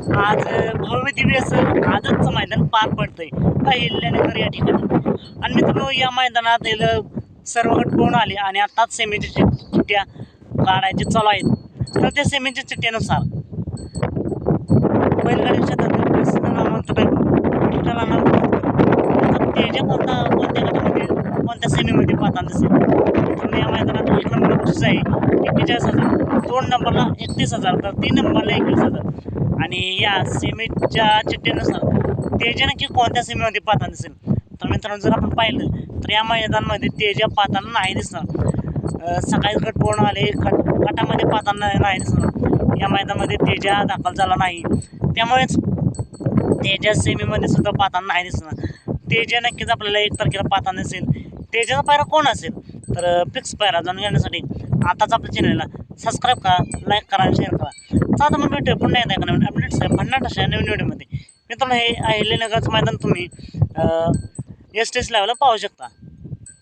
आज भव्य दिव्य असं आजचं मैदान पार पडतंय. अहिल्यानगर या ठिकाणी. आणि मित्रांनो या मैदानात सर्व गट पूर्ण आले आणि आत्ताच सेमीच्या चिठ्ठ्या काढायचे चालू आहेत. तर त्या सेमीच्या चिठ्ठ्यानुसार बैलगाडी क्षेत्रातील प्रसिद्ध नामवंत विठ्ठला नाव कोणता कोणत्या गटामध्ये कोणत्या सेमीमध्ये पाहता दिसेल? तर या मैदानात एक नंबर बक्षीस आहे. एक्केचाळीस हजार. दोन नंबरला एकतीस हजार. तर तीन नंबरला एकवीस हजार. आणि या सेमीच्या चिठ्ठीनुसार तेजा नक्की कोणत्या सेमीमध्ये पाहताना दिसेल? तर मित्रांनो जर आपण पाहिलं तर या मैदानामध्ये तेजा पाहताना नाही दिसणार. सकाळी गट पूर्ण आले कट गटामध्ये पाहताना नाही दिसणार. या मैदानामध्ये तेजा दाखल झाला नाही. त्यामुळेच तेजा सेमीमध्ये सुद्धा पाहताना नाही दिसणार. तेजा नक्कीच आपल्याला एक तारखेला पाहताना दिसेल. तेजाचा पायरा कोण असेल? तर फिक्स पायरा जाणून घेण्यासाठी आताच आपल्या चॅनलला सबस्क्राईब करा लाईक करा आणि शेअर करा. तर आता मग भेटूया. पुन्हा येत एका नवीन अपडेट्स आहे भन्नाट अशा नवीन व्हिडिओमध्ये मित्रांनो हे अहिल्यानगरचं मैदान तुम्ही एस टी एस लेवलला पाहू शकता.